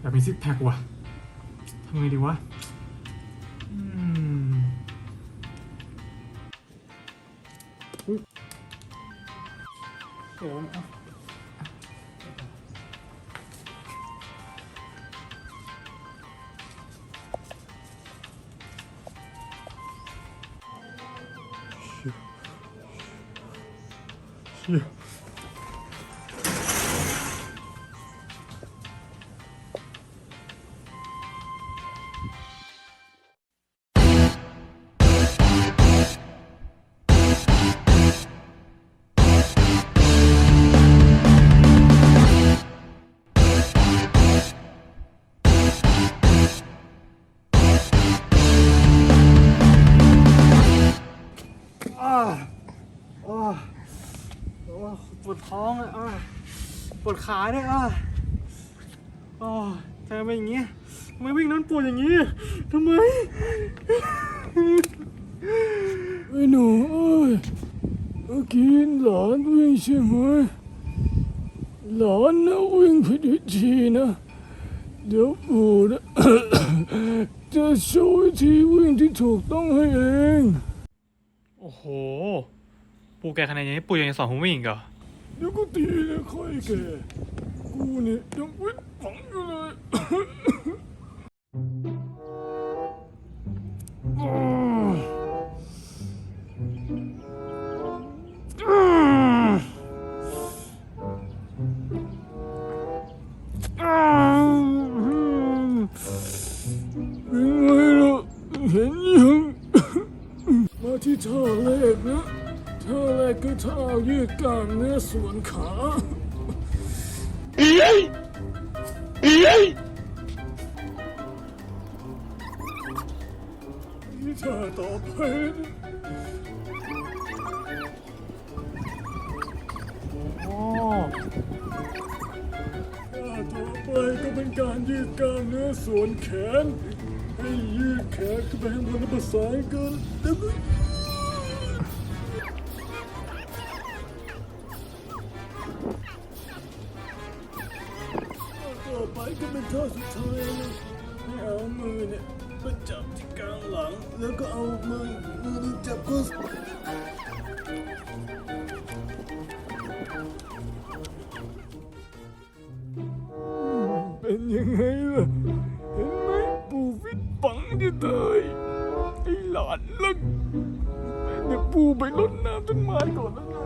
อยากมีซิกแพคว่ะทำไงดีวะอืมโอ้ยเอาเชี่ย อ้าอ้โอ้ปวดท้องอะอ้าปวดขาเนี่ยอะอ๋อทำไมอย่างงี้ทำไมวิ่งนั้นปวดอย่างงี้ทำไมไอ้หนูเอ้ยเมื่อกี้หลานวิ่งใช่ไหมหลานนะวิ่งผิดวิธีนะเดี๋ยวปู่นะจะโชว์วิธีวิ่งที่ถูกต้องให้เอง อ้โห ปูแกคะแนนยังไม่ปูยังสอนผมวิ่งอีกเหรอเดี๋ยวก็ตีเลยค่อยแก กูเนี่ยยังวิ่งฝังอยู่เลยอ้าวอ้าวอ้าวเป็นไงล่ะเห็นยังมา ที่ท่าแรกนะท่าแรกคือท่ายืดกล้ามเนื้อส่วนขานี่ท่าต่อไปนะโอ้ท่าต่อไปก็เป็นการยืดกล้ามเนื้อส่วนแขน ให้ยืดแขนขึ้นไปข้างบนแล้วประสานกัน ไปก็เป็นท่าสุดท้ายนะให้เอามือเนี่ยมาจับที่กลางหลัง แล้วก็เอามือมือนี้จับข้อศอกเป็นยังไงล่ะ เห็นไหมปูฟิตปังจะตายไอ้หลานลักเดี๋ยวปูไปรดน้ำต้นไม้ก่อนแล้วกันโ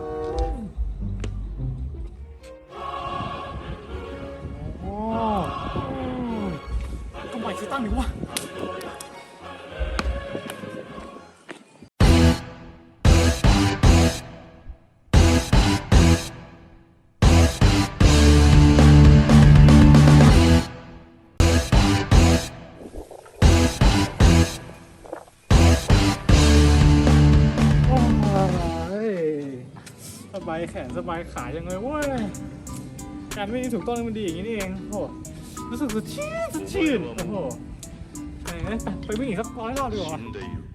ตั้งอยู่วะสบายแขนสบายขายังไงเว้ย การวิ่งที่ถูกต้องมันดีอย่างนี้นี่เองโอ้ รู้สึกสดชื่นสดชื่น โอ้โหไหนไปไปวิ่งอีกสักร้อยรอบดีกว่า 死んでいる